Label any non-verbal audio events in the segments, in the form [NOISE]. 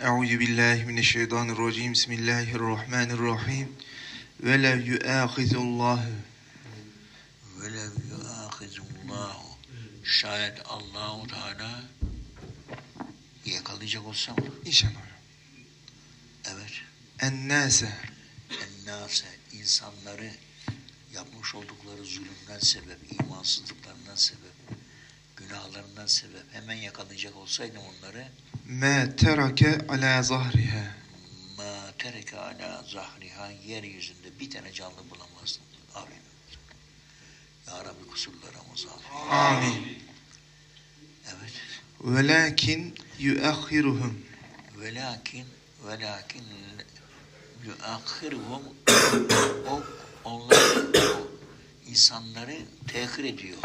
Euzu billahi mineşşeytanirracim. Bismillahirrahmanirrahim. Ve la yuâhizullah. Ve la yuâhizullah. Şayet Allahu Teala yakalayacak olsa mı? İnşallah. Evet. Ennase. Ennase. insanları yapmış oldukları zulümden sebep, imansızlıklarından sebep, günahlarından sebep hemen yakalayacak olsaydım onları Mâ terake alâ zahriha. Mâ tereke alâ zahriha. Yeryüzünde bir tane canlı bulamazsın. Amin. Ya Rabbi kusurlarımız affet. Amin. Evet. Velakin yuakhiruhum. Velakin velakin yuakhiruhum o onlar o insanları tehir ediyor.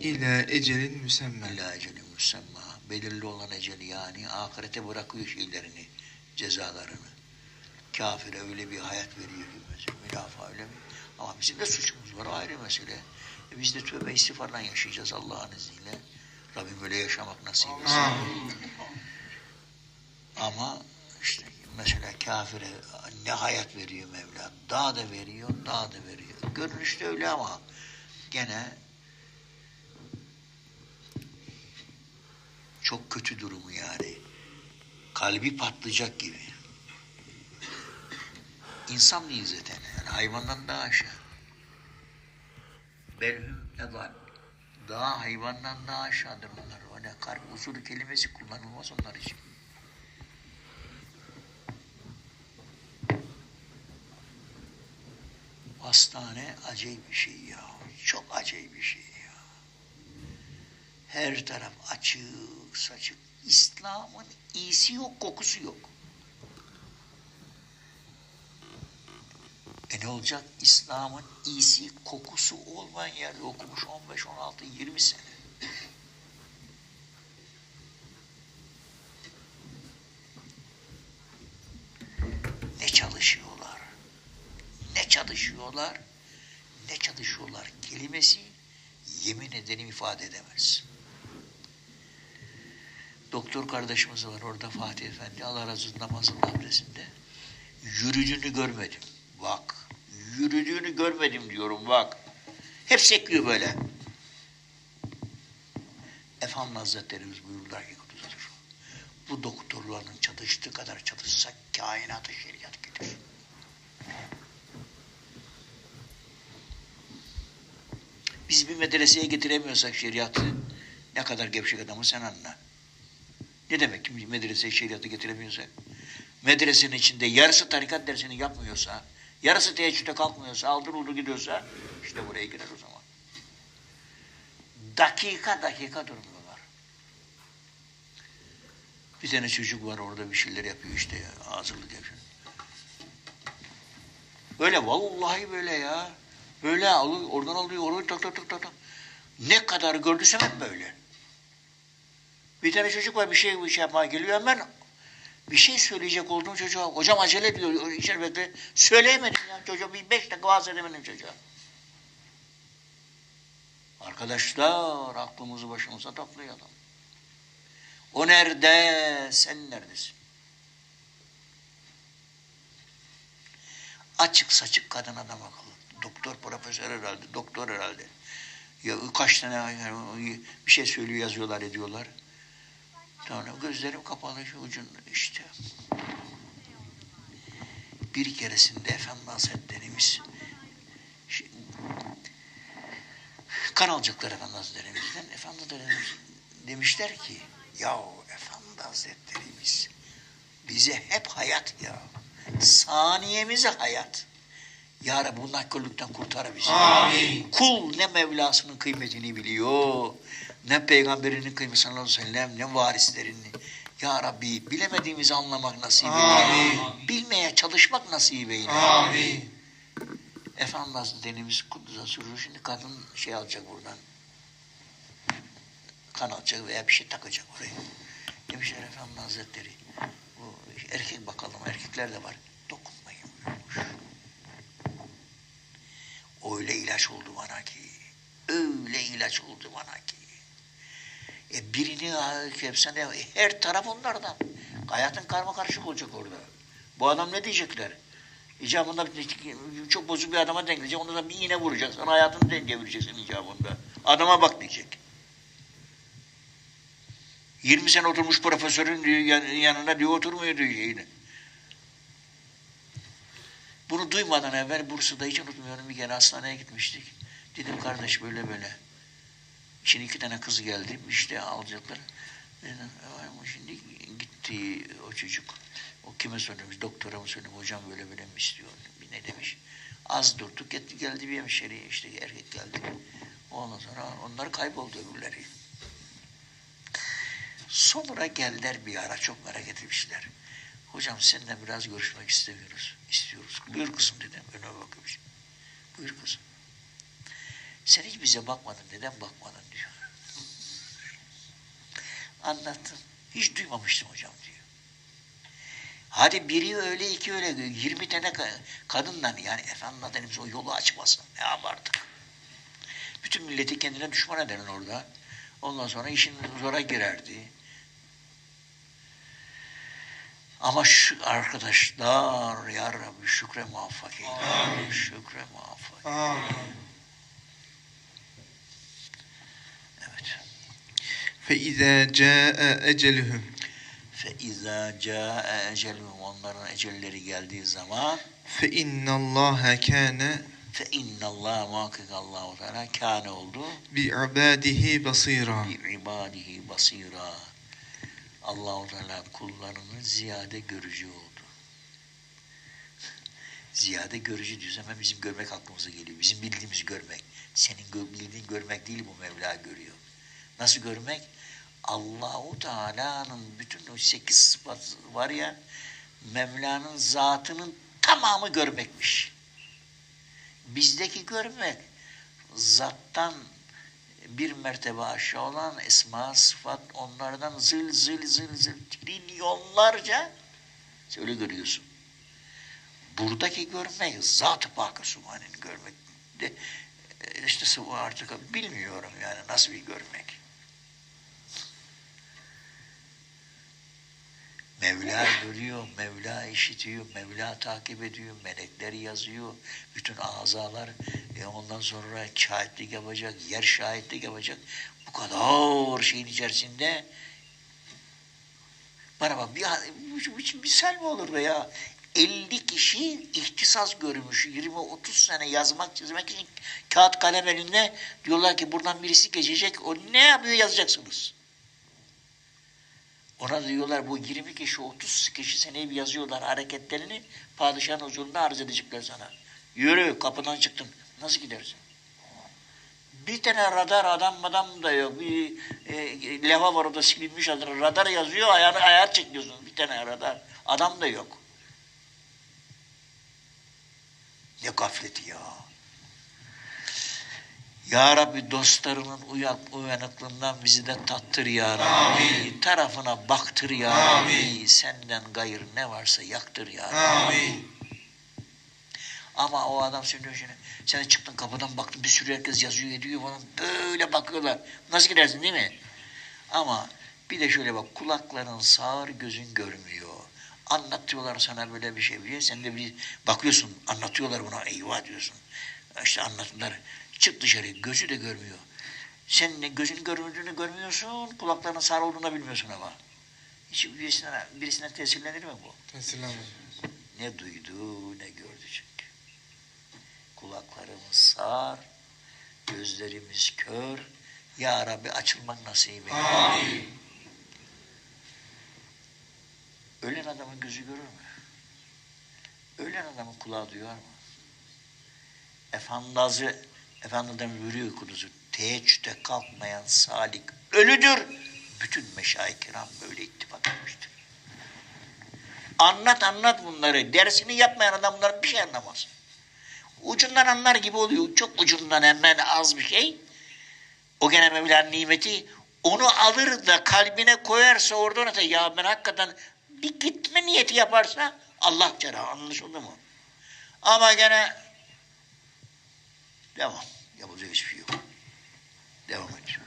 İlâ ecelin müsemma. İlâ ecelin müsemma belirli olan eceli yani ahirete bırakıyor şeylerini, cezalarını. Kafire öyle bir hayat veriyor ki mesela mülafa öyle mi? Ama bizim de suçumuz var ayrı mesele. E biz de tövbe istiğfarla yaşayacağız Allah'ın izniyle. Rabbim böyle yaşamak nasip etsin. Ama işte mesela kafire ne hayat veriyor Mevla. Daha da veriyor, daha da veriyor. Görünüşte öyle ama gene çok kötü durumu yani. Kalbi patlayacak gibi. İnsan değil zaten. Yani hayvandan daha aşağı. Belhum edal. Daha hayvandan daha aşağıdır onlar. Öyle kalp huzuru kelimesi kullanılmaz onlar için. Hastane acayip bir şey ya. Çok acayip bir şey. Her taraf açık saçık. İslam'ın iyisi yok, kokusu yok. E ne olacak? İslam'ın iyisi, kokusu olmayan yerde okumuş 15, 16, 20 sene. Ne çalışıyorlar? Ne çalışıyorlar? Ne çalışıyorlar kelimesi yemin ederim ifade edemez. Doktor kardeşimiz var orada Fatih Efendi Allah razı olsun namazın abdestinde. Yürüdüğünü görmedim. Bak. Yürüdüğünü görmedim diyorum bak. Hep sekliyor böyle. Efendi Hazretlerimiz buyururlar ki kudusudur. Bu doktorların çalıştığı kadar çalışsak kainatı şeriat gelir. Biz bir medreseye getiremiyorsak şeriatı ne kadar gevşek adamı sen anla. Ne demek ki medreseye şeriatı getiremiyorsak? Medresenin içinde yarısı tarikat dersini yapmıyorsa, yarısı teheccüde kalkmıyorsa, aldır uldu gidiyorsa işte buraya girer o zaman. Dakika dakika durmuyorlar. Bir tane çocuk var orada bir şeyler yapıyor işte hazırlık yapıyor. Böyle vallahi böyle ya. Böyle alıyor, oradan alıyor, tak tak tak tak. tak. Ne kadar gördüysem hep böyle. Bir tane çocuk var bir şey, bir şey yapmaya geliyor hemen bir şey söyleyecek olduğum çocuğa, hocam acele ediyor, içeri bekle. Söyleyemedim ya çocuğa, bir beş dakika vaaz edemedim çocuğa. Arkadaşlar aklımızı başımıza topluyor adam. O nerede, sen neredesin? Açık saçık kadın adam akıllı. Doktor, profesör herhalde, doktor herhalde. Ya kaç tane bir şey söylüyor, yazıyorlar, ediyorlar. Tamam, gözlerim kapalı şu ucunda işte. Bir keresinde Efendi Hazretlerimiz şi- kan alacaklar Efendi Hazretlerimizden. Efendi Hazretlerimiz demişler ki yahu Efendi Hazretlerimiz bize hep hayat ya. Saniyemize hayat. Ya Rabbi bu nankörlükten kurtar bizi. Amin. Kul ne Mevlasının kıymetini biliyor, ne peygamberinin kıymetini sallallahu aleyhi ve sellem, ne varislerini. Ya Rabbi bilemediğimizi anlamak nasip eyle. Bilmeye çalışmak nasip eyle. Amin. Efendi Hazretlerimiz Kudüs'e sürüyor. Şimdi kadın şey alacak buradan. Kan alacak veya bir şey takacak oraya. Demişler Efendi Hazretleri. Bu erkek bakalım erkekler de var. Dokunmayın buyurmuş. Öyle ilaç oldu bana ki. Öyle ilaç oldu bana ki. E birini hepsine her taraf onlardan. Hayatın karma karışık olacak orada. Bu adam ne diyecekler? İcabında çok bozuk bir adama denk gelecek. Ona da bir iğne vuracak. Sana hayatını denge vereceksin icabında. Adama bak diyecek. 20 sene oturmuş profesörün yanına diyor oturmuyor diyor yine. Bunu duymadan evvel Bursa'da hiç unutmuyorum bir kere hastaneye gitmiştik. Dedim kardeş böyle böyle. Şimdi iki tane kız geldi işte alacaklar. Dedim "Ama şimdi gitti o çocuk. O kime söylemiş doktora mı söylemiş hocam böyle böyle mi istiyor ne demiş. Az durduk gitti geldi bir hemşeri işte erkek geldi. Ondan sonra onlar kayboldu öbürleri. Sonra geldiler bir ara çok merak etmişler. Hocam seninle biraz görüşmek istemiyoruz. istiyoruz. Buyur kızım dedim. Öne bakmış. Buyur kızım. Sen hiç bize bakmadın. Neden bakmadın diyor. [LAUGHS] Anlattım. Hiç duymamıştım hocam diyor. Hadi biri öyle iki öyle 20 tane ka- kadından yani efendim Efendimiz o yolu açmasın. Ne abartık. Bütün milleti kendine düşman eden orada. Ondan sonra işin zora girerdi. Ama şu arkadaşlar ya Rabbi şükre muvaffak eyle. Şükre muvaffak. Amin. Evet. فَإِذَا جَاءَ اَجَلُهُمْ فَاِذَا جَاءَ اَجَلُهُمْ Onların ecelleri geldiği zaman فَاِنَّ اللّٰهَ كَانَ فَاِنَّ اللّٰهَ muhakkak Allah-u Teala kâne oldu. بِعَبَادِهِ بَصِيرًا Bi ibadihi basira. Allah-u Teala kullarını ziyade görücü oldu. Ziyade görücü diyoruz hemen bizim görmek aklımıza geliyor. Bizim bildiğimiz görmek. Senin gö- bildiğin görmek değil bu Mevla görüyor. Nasıl görmek? Allahu Teala'nın bütün o sekiz sıfat var ya Mevla'nın zatının tamamı görmekmiş. Bizdeki görmek zattan bir mertebe aşağı olan esma sıfat onlardan zıl zıl zıl zıl trilyonlarca öyle görüyorsun. Buradaki görmek zat-ı Pak-ı Subhane'nin görmek de işte artık bilmiyorum yani nasıl bir görmek. Mevla görüyor, Mevla işitiyor, Mevla takip ediyor, melekler yazıyor, bütün azalar e ondan sonra şahitlik yapacak, yer şahitlik yapacak. Bu kadar şeyin içerisinde bana bak bir, bir, bir misal mi olur be ya? 50 kişi ihtisas görmüş. 20-30 sene yazmak, çizmek için kağıt kalem elinde diyorlar ki buradan birisi geçecek. O ne yapıyor yazacaksınız. Ona diyorlar bu 20 kişi 30 kişi seni yazıyorlar hareketlerini padişahın huzurunda arz edecekler sana. Yürü kapıdan çıktın. Nasıl gidersin? Bir tane radar adam adam da yok. Bir e, leva var orada silinmiş adını. Radar yazıyor ayağını ayağa çekiyorsun. Bir tane radar. Adam da yok. Ne gafleti ya. Ya Rabbi dostlarının uyak, uyanıklığından bizi de tattır ya Rabbi. Amin. Tarafına baktır ya Amin. Rabbi. Senden gayr ne varsa yaktır ya Rabbi. Amin. Ama o adam söylüyor şimdi. Sen çıktın kapıdan baktın bir sürü herkes yazıyor ediyor falan. Böyle bakıyorlar. Nasıl gidersin değil mi? Ama bir de şöyle bak kulakların sağır gözün görmüyor. Anlatıyorlar sana böyle bir şey biliyor. Sen de bir bakıyorsun anlatıyorlar buna eyvah diyorsun. İşte anlattılar. Çık dışarı gözü de görmüyor. Sen ne gözün görmediğini görmüyorsun, kulaklarının sağır olduğunu bilmiyorsun ama. Hiç birisine, birisine tesirlenir mi bu? Tesirlenme. Ne duydu ne gördü çünkü. Kulaklarımız sağır, gözlerimiz kör. Ya Rabbi açılmak nasip eyle. Amin. Ölen adamın gözü görür mü? Ölen adamın kulağı duyar mı? Efendazı, Efendiden buyuruyor kuduzu. Teheccüde kalkmayan salik ölüdür. Bütün meşayih kiram böyle ittifak etmiştir. Anlat anlat bunları. Dersini yapmayan adam bunları bir şey anlamaz. Ucundan anlar gibi oluyor. Çok ucundan hemen az bir şey. O gene Mevla'nın nimeti. Onu alır da kalbine koyarsa oradan öte ya ben hakikaten bir gitme niyeti yaparsa Allah cera anlaşıldı mı? Ama gene devam. Yapacak hiçbir şey yok. Devam ediyor.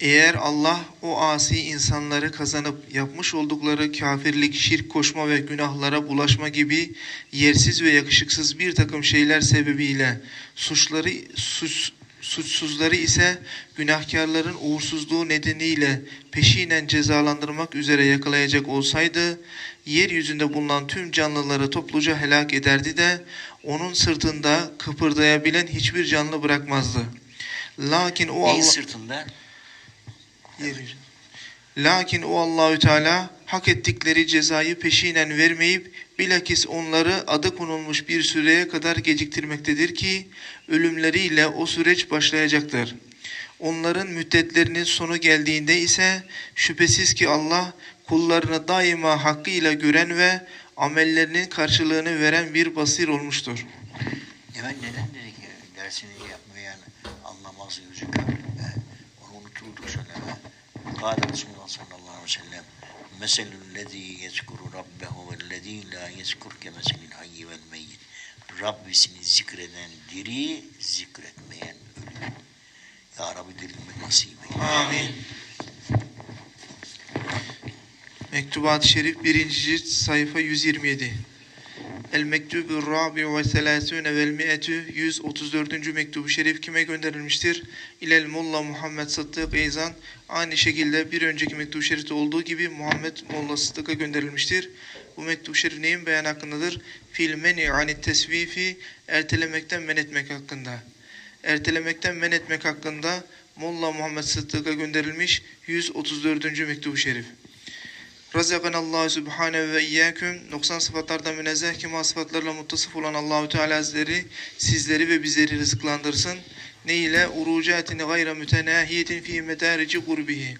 Eğer Allah o asi insanları kazanıp yapmış oldukları kafirlik, şirk koşma ve günahlara bulaşma gibi yersiz ve yakışıksız bir takım şeyler sebebiyle suçları suç, suçsuzları ise günahkarların uğursuzluğu nedeniyle peşinen cezalandırmak üzere yakalayacak olsaydı yeryüzünde bulunan tüm canlıları topluca helak ederdi de onun sırtında kıpırdayabilen hiçbir canlı bırakmazdı. Lakin o Neyin Allah sırtında? Lakin o Allahü Teala hak ettikleri cezayı peşinen vermeyip bilakis onları adı konulmuş bir süreye kadar geciktirmektedir ki ölümleriyle o süreç başlayacaktır. Onların müddetlerinin sonu geldiğinde ise şüphesiz ki Allah kullarını daima hakkıyla gören ve amellerinin karşılığını veren bir basir olmuştur. Evet neden dedik ya, dersini yapmayan anlamaz. He, onu unuturduk söyleme. Kâle Resulullah sallallahu aleyhi ve sellem meselüllezî yezkuru rabbehu vellezî la yezkur kemeselil hayyi vel meyyit. Rabbisini zikreden diri, zikretmeyen ölü. Ya Rabbi dirilmek nasip eyle. Amin. Mektubat-ı Şerif 1. cilt sayfa 127. El mektubu rabi ve selasune vel mi'etü 134. mektubu şerif kime gönderilmiştir? İlel Molla Muhammed Sıddık Eyzan aynı şekilde bir önceki mektubu şerifte olduğu gibi Muhammed Molla Sıddık'a gönderilmiştir. Bu mektubu şerif neyin beyan hakkındadır? Fil meni anit tesvifi ertelemekten men etmek hakkında. Ertelemekten men etmek hakkında Molla Muhammed Sıddık'a gönderilmiş 134. mektubu şerif. Razakanallahu subhanehu ve iyyaküm. Noksan sıfatlardan münezzeh kema sıfatlarla muttasıf olan Allahü Teala Hazretleri sizleri ve bizleri rızıklandırsın. Ne ile? Urucatin gayra mütenahiyetin fi medarici kurbihi.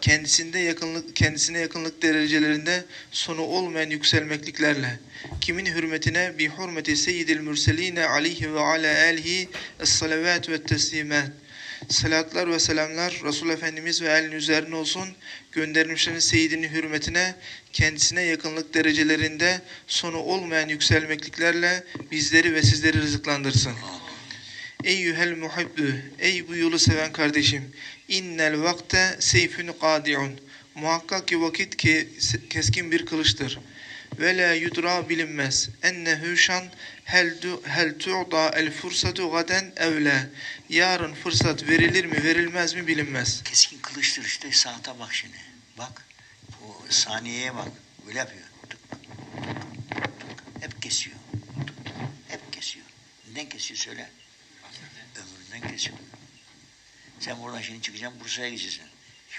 Kendisinde yakınlık, kendisine yakınlık derecelerinde sonu olmayan yükselmekliklerle. Kimin hürmetine? Bi hurmeti seyyidil mürseline aleyhi ve ala alihi es-salavat ve teslimat. Salatlar ve selamlar Resul Efendimiz ve elin üzerine olsun. Gönderilmişlerin seyidinin hürmetine, kendisine yakınlık derecelerinde sonu olmayan yükselmekliklerle bizleri ve sizleri rızıklandırsın. Eyyühel muhibbü, ey bu yolu seven kardeşim, innel vakte seyfün kadi'un. Muhakkak ki vakit ki keskin bir kılıçtır. Ve la yudra bilinmez. Ennehu şan hel, tu'da el fursatu gaden evle. Yarın fırsat verilir mi verilmez mi bilinmez. Keskin kılıçtır işte saate bak şimdi. Bak. O saniyeye bak. Böyle yapıyor. Tık, tık, tık. Hep kesiyor. Tık, tık. Hep kesiyor. Neden kesiyor söyle. Ömründen kesiyor. Sen buradan şimdi çıkacaksın Bursa'ya gideceksin.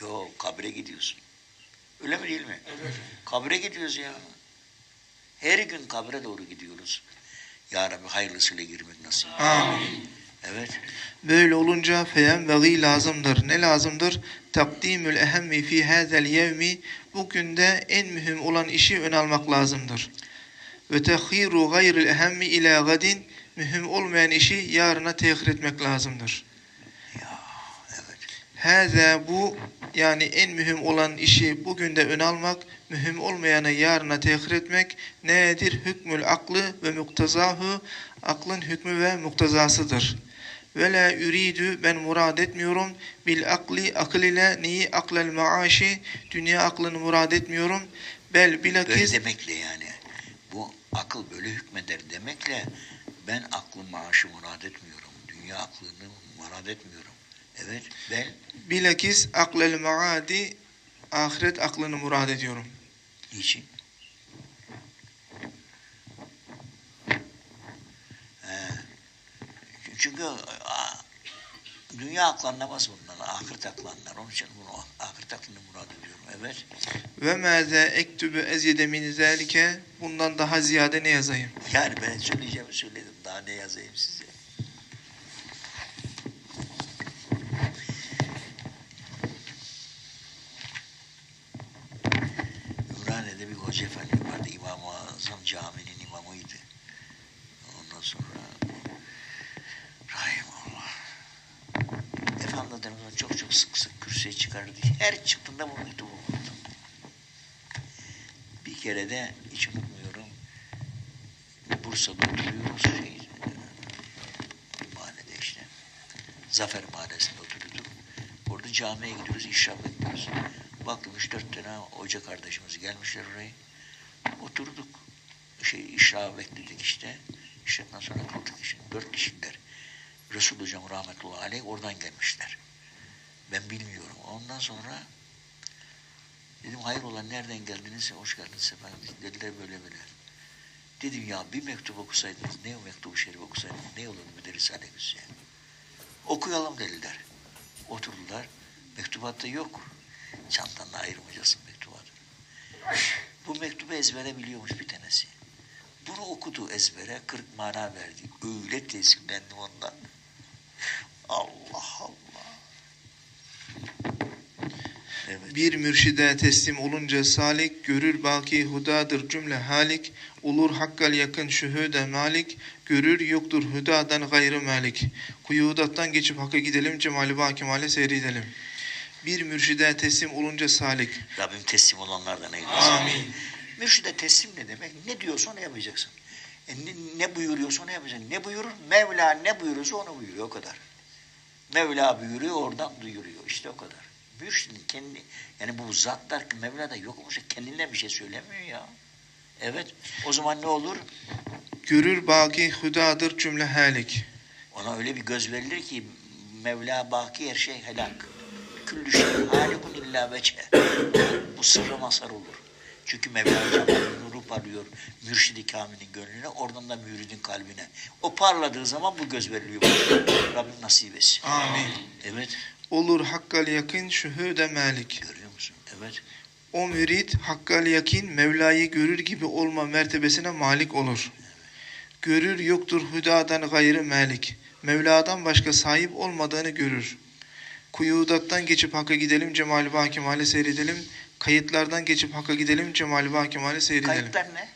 Yok kabre gidiyorsun. Öyle mi değil mi? Evet. Kabre gidiyoruz ya. Her gün kabre doğru gidiyoruz. Ya Rabbi hayırlısıyla girmek nasip. Amin. Evet. Böyle olunca feyenbeği lazımdır. Ne lazımdır? Takdimül ehemmi fi hazel yevmi bugün de en mühim olan işi ön almak lazımdır. Ve tehhiru gayril ehemmi ila gadin mühim olmayan işi yarına tehir etmek lazımdır. Ya evet. Haza bu yani en mühim olan işi bugün de ön almak, mühim olmayanı yarına tehir etmek nedir? Hükmül aklı ve muktazahu aklın hükmü ve muktazasıdır. Ve la üridü ben murad etmiyorum bil akli akıl ile neyi aklel maaşi dünya aklını murad etmiyorum. Bel Böyle bilakis demekle yani. Bu akıl böyle hükmeder demekle ben aklın maaşı murad etmiyorum. Dünya aklını murad etmiyorum. Evet ben bilakis aklel maadi ahiret aklını murad ediyorum. niçin? He. Çünkü dünya aklı anlamaz bunlar. Ahiret aklı anlar. Onun için bunu ahiret aklını murad ediyorum. Evet. Ve mâze ektübü ezyede min zâlike bundan daha ziyade ne yazayım? Yani ben söyleyeceğimi söyledim. Daha ne yazayım size? Ümraniye'de bir hoca efendi vardı. İmam-ı Azam caminin imamıydı. Ondan sonra Rahimullah. Efendimiz'den çok çok sık kürsüye çıkardı. Her çıktığında bu mektubu bulurdum. Bir kere de hiç unutmuyorum. Bursa'da oturuyoruz. Şey, mahallede işte. Zafer Mahallesi'nde oturuyorduk. Orada camiye gidiyoruz, işrak bekliyoruz. Baktım üç dört tane hoca kardeşimiz gelmişler oraya. Oturduk. Şey, işrak bekledik işte. İşraktan sonra kıldık işte. Dört kişiler. Resul Hocam rahmetullahi aleyh oradan gelmişler. Ben bilmiyorum. Ondan sonra dedim hayrola nereden geldiniz? Hoş geldiniz efendim. Dediler böyle böyle. Dedim ya bir mektup okusaydınız, ne o mektubu şerif okusaydınız, ne olurdu bir de Risale-i Hüseyin. Okuyalım dediler. Oturdular. Mektubatta yok. Çantanla ayırmayacaksın mektubatı. [LAUGHS] Bu mektubu ezbere biliyormuş bir tanesi. Bunu okudu ezbere, 40 mana verdi. Öyle tesirlendim ondan. [LAUGHS] Allah Allah. Evet. Bir mürşide teslim olunca salik, görür baki hudadır cümle halik, olur hakkal yakın şühüde malik, görür yoktur hudadan gayrı malik. Kuyudattan geçip hakka gidelim, cemali bakimale seyredelim. Bir mürşide teslim olunca salik. Rabbim teslim olanlardan eylesin. Amin. Mürşide teslim ne demek? Ne diyorsa onu yapacaksın. E ne, ne buyuruyorsa onu yapacaksın. Ne buyurur? Mevla ne buyurursa onu buyuruyor o kadar. Mevla buyuruyor oradan duyuruyor. İşte o kadar. Mürşidin kendi yani bu zatlar Mevla'da yok olmuş kendinden bir şey söylemiyor ya. Evet. O zaman ne olur? Görür baki hudadır cümle halik. Ona öyle bir göz verilir ki Mevla baki her şey helak. Küllü şey halikun illa veçhe. Bu sırra mazhar olur. Çünkü Mevla Cemal'in nuru parlıyor mürşidi kamilin gönlüne, oradan da müridin kalbine. O parladığı zaman bu göz veriliyor. Rabbim nasip etsin. Amin. Evet. Olur hakkal yakın şühüde malik. Görüyor musun? Evet. O mürit hakkal yakin Mevla'yı görür gibi olma mertebesine malik olur. Görür yoktur hüdadan gayrı malik. Mevla'dan başka sahip olmadığını görür. Kuyudattan geçip Hakk'a gidelim, Cemali Bakimale seyredelim. Kayıtlardan geçip Hakk'a gidelim, Cemali Bakimale seyredelim. Kayıtlar ne?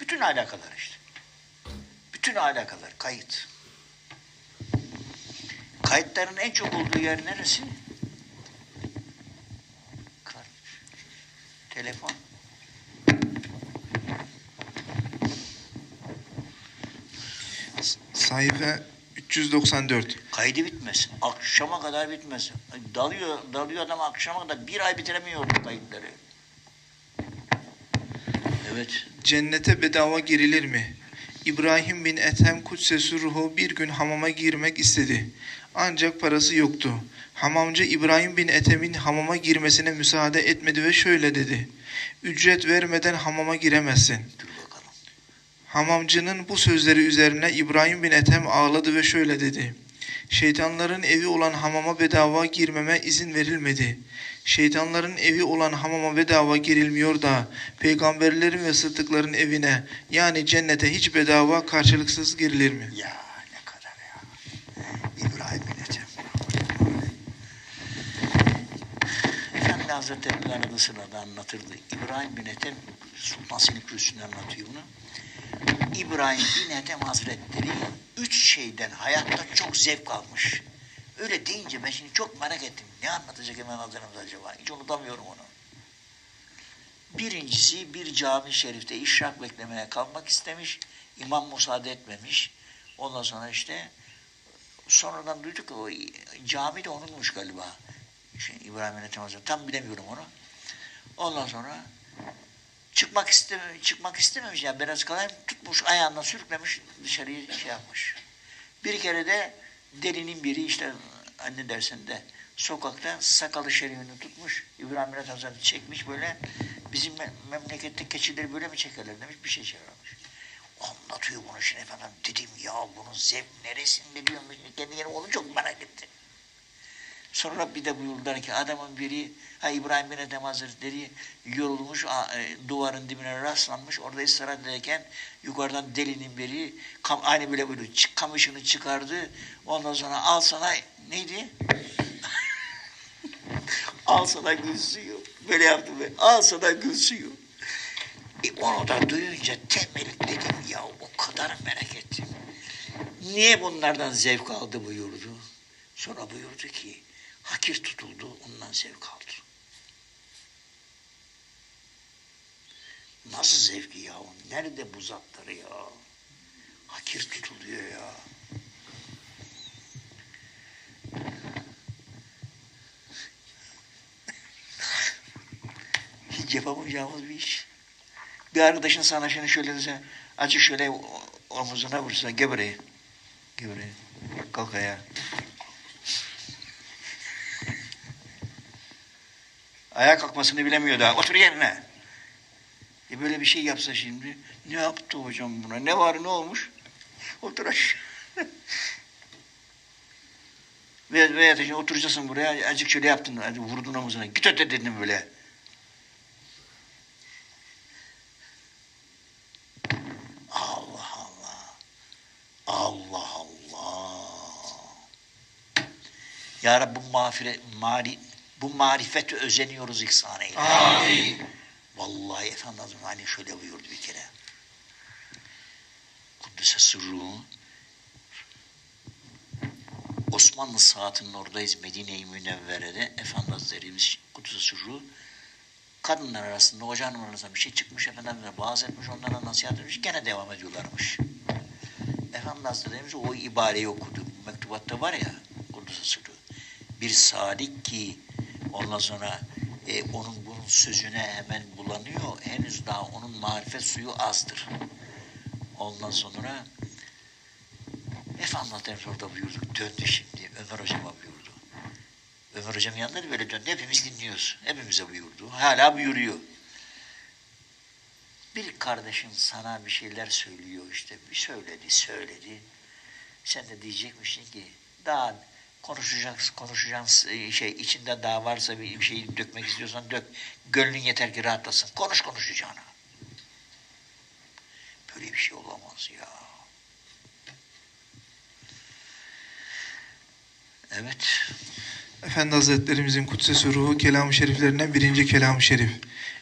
Bütün alakalar işte. Bütün alakalar kayıt. Kayıtların en çok olduğu yer neresi? Kalp. Telefon. Sayfa 394. Kaydı bitmez. Akşama kadar bitmez. Dalıyor, dalıyor adam akşama kadar. Bir ay bitiremiyor kayıtları. Evet. Cennete bedava girilir mi? İbrahim bin Ethem Kudsesi ruhu bir gün hamama girmek istedi. Ancak parası yoktu. Hamamcı İbrahim bin Ethem'in hamama girmesine müsaade etmedi ve şöyle dedi. Ücret vermeden hamama giremezsin. Hamamcının bu sözleri üzerine İbrahim bin Ethem ağladı ve şöyle dedi. Şeytanların evi olan hamama bedava girmeme izin verilmedi. Şeytanların evi olan hamama bedava girilmiyor da peygamberlerin ve sıddıkların evine yani cennete hiç bedava karşılıksız girilir mi? Ya ne kadar ya. İbrahim bin Ethem. Efendi Hazretleri arada sırada anlatırdı. İbrahim bin Ethem Sultan Selim Kürsü'nde anlatıyor bunu. İbrahim bin Ethem Hazretleri üç şeyden hayatta çok zevk almış. Öyle deyince ben şimdi çok merak ettim. Ne anlatacak hemen Hazretimiz acaba? Hiç unutamıyorum onu. Birincisi bir cami şerifte işrak beklemeye kalmak istemiş. İmam müsaade etmemiş. Ondan sonra işte sonradan duyduk o cami de onunmuş galiba. Şey, İbrahim Ethem Hazretleri. Tam bilemiyorum onu. Ondan sonra çıkmak isteme çıkmak istememiş ya biraz kalayım tutmuş ayağından sürüklemiş dışarıya şey yapmış. Bir kere de delinin biri işte anne dersinde sokakta sakalı şerifini tutmuş İbrahim Ethem Hazretleri çekmiş böyle bizim me- memlekette keçileri böyle mi çekerler demiş bir şey çevirmiş. Anlatıyor bunu şimdi efendim. Dedim ya bunun zevk neresinde diyorum. Kendi kendime onu çok merak ettim. Sonra bir de buyurdular ki adamın biri ha İbrahim bin Ethem Hazretleri yorulmuş e, duvarın dibine rastlanmış. Orada istirahat ederken yukarıdan delinin biri kam, aynı böyle böyle çık, kamışını çıkardı. Ondan sonra al sana neydi? [LAUGHS] al sana gül suyu. Böyle yaptı böyle. Al sana gül suyu. E onu da duyunca temel dedim ya o kadar merak ettim. Niye bunlardan zevk aldı buyurdu. Sonra buyurdu ki hakir tutuldu, ondan zevk aldı. Nasıl zevki ya? Nerede bu zatları ya? Hakir tutuluyor ya. Hiç yapamayacağımız bir iş. Bir arkadaşın sana şimdi şöyle dese, acı şöyle omuzuna vursa, gebereye. Gebereye. Kalk ayağa. Ayağa kalkmasını bilemiyor daha. Otur yerine. E böyle bir şey yapsa şimdi, ne yaptı hocam buna? Ne var ne olmuş? Otur aşağı. [LAUGHS] Ve, veya şimdi oturacaksın buraya, azıcık şöyle yaptın, hadi vurdun omuzuna. Git öte dedim böyle. Allah Allah. Allah Allah. Ya Rabbi mağfiret, mari, bu marifete özeniyoruz ihsan eyle. Amin. Vallahi Efendimiz hani şöyle buyurdu bir kere. Kuddüs'e sırruhu Osmanlı saatinin oradayız Medine-i Münevvere'de Efendi Hazretlerimiz Kuddüs'e sırruhu kadınlar arasında hocanın arasında bir şey çıkmış Efendimiz vaaz etmiş onlara nasihat etmiş gene devam ediyorlarmış. Efendi Hazretlerimiz o ibareyi okudu. Mektubatta var ya sırruhu. Bir sadik ki ondan sonra e, onun bunun sözüne hemen bulanıyor. Henüz daha onun marifet suyu azdır. Ondan sonra Efendi Hazretleri orada buyurdu. Döndü şimdi. Ömer Hocam'a buyurdu. Ömer Hocam yanında da böyle döndü. Hepimiz dinliyoruz. Hepimize buyurdu. Hala buyuruyor. Bir kardeşin sana bir şeyler söylüyor işte. Bir söyledi, söyledi. Sen de diyecekmişsin ki daha konuşacaksın, konuşacaksın e, şey içinde daha varsa bir şey dökmek istiyorsan dök. Gönlün yeter ki rahatlasın. Konuş konuşacağına. Böyle bir şey olamaz ya. Evet. Efendi Hazretlerimizin Kudsesi Ruhu kelam-ı şeriflerinden birinci kelam-ı şerif.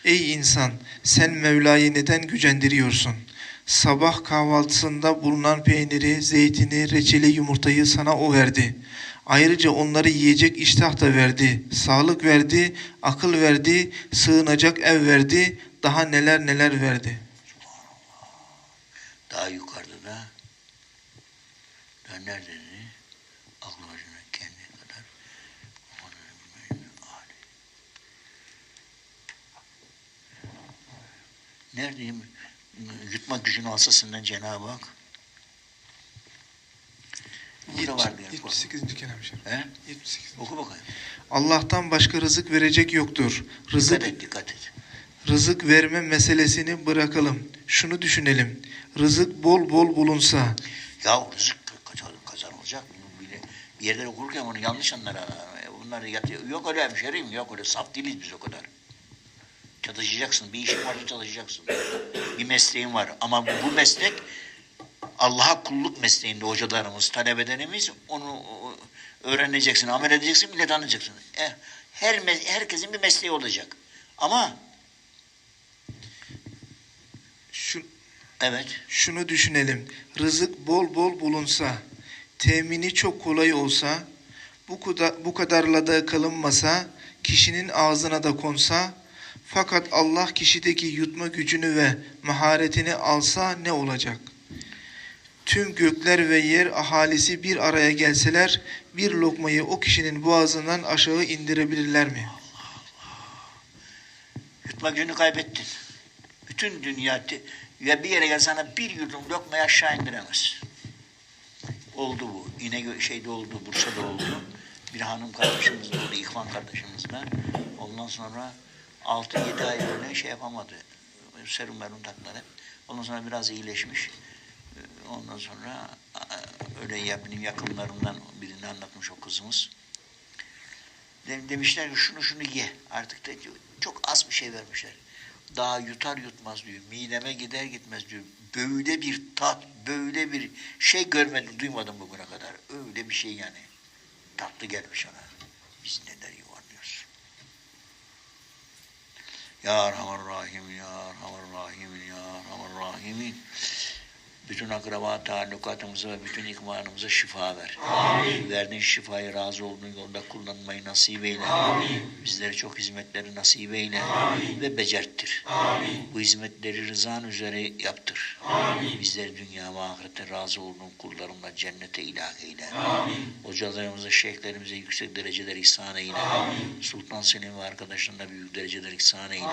Ey insan sen Mevla'yı neden gücendiriyorsun? Sabah kahvaltısında bulunan peyniri, zeytini, reçeli, yumurtayı sana o verdi. Ayrıca onları yiyecek iştah da verdi, sağlık verdi, akıl verdi, sığınacak ev verdi, daha neler neler verdi. Daha yukarıda da daha nerede dedi? Aklı başına kendi kadar. Neredeyim? Yutma gücünü alsa senden Cenab-ı Hak. Burada var diyor. 78. kelam-ı şerif. He? 78. Oku bakayım. Allah'tan başka rızık verecek yoktur. Rızık Dikkat et, dikkat et. Rızık verme meselesini bırakalım. Şunu düşünelim. Rızık bol bol bulunsa, Ya rızık kazan- kazanılacak. Bunu bile- Bir yerden okurken onu yanlış anlar. ha. Bunlar yatıyor. Yok öyle hemşerim, yok öyle. Saf değiliz biz o kadar. Çalışacaksın. Bir işin varsa çalışacaksın. Bir mesleğin var. Ama bu meslek Allah'a kulluk mesleğinde hocalarımız, talebelerimiz onu o, öğreneceksin, amel edeceksin, millet anlayacaksın. E, Her, herkesin bir mesleği olacak. Ama şu, evet, şunu düşünelim. Rızık bol bol bulunsa, temini çok kolay olsa, bu kadar, bu kadarla da kalınmasa, kişinin ağzına da konsa, fakat Allah kişideki yutma gücünü ve maharetini alsa ne olacak? Tüm gökler ve yer ahalisi bir araya gelseler, bir lokmayı o kişinin boğazından aşağı indirebilirler mi? Yutma gücünü kaybettin. Bütün dünya ya bir yere gel bir yudum lokmayı aşağı indiremez. Oldu bu. İnegöl şeyde oldu, Bursa'da oldu. Bir hanım kardeşimiz de oldu, İhvan kardeşimizle. Ondan sonra 6-7 ay böyle şey yapamadı. Serum merun taktılar hep. Ondan sonra biraz iyileşmiş. Ondan sonra a- öyle ya benim yakınlarımdan birini anlatmış o kızımız. De- Demişler ki şunu şunu ye. Artık da çok az bir şey vermişler. Daha yutar yutmaz diyor. Mideme gider gitmez diyor. Böyle bir tat, böyle bir şey görmedim, duymadım bugüne kadar. Öyle bir şey yani. Tatlı gelmiş ona. Biz neler yuvarlıyoruz. Ya Erhamer Rahim, Ya Erhamer Rahim, Ya Erhamer Rahimin. Bütün akraba taallukatımıza ve bütün ikmanımıza şifa ver. Verdiğin şifayı razı olduğun yolda kullanmayı nasip eyle. Bizlere çok hizmetleri nasip eyle ve becerttir. Bu hizmetleri rızan üzere yaptır. Bizleri dünya ve ahirette razı olduğun kullarınla cennete ilah eyle. Hocalarımıza, şeyhlerimize yüksek dereceler ihsan eyle. Sultan Selim ve arkadaşlarına büyük dereceler ihsan eyle.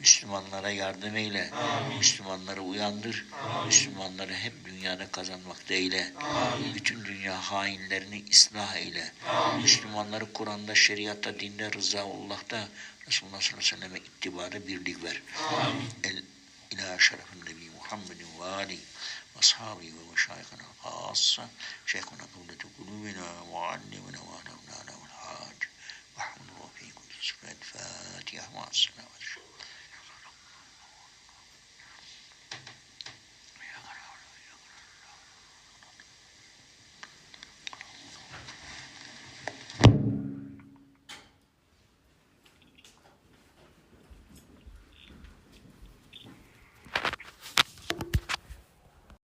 Müslümanlara yardım eyle. Müslümanları uyandır. Müslümanları hep dünyada kazanmakta eyle. Bütün dünya hainlerini ıslah eyle. Müslümanları Kur'an'da, şeriatta, dinde, rızaullah'ta Resulullah sallallahu aleyhi ve selleme ittibada birlik ver. El İlâ şerefin Nebi Muhammedin ve âli ve ashabi ve meşayihina khassa şeyhuna kıvleti kulubina ve allimina ve alemnana ve hac ve hamdu ve sıfat Fatiha ve as-salavatü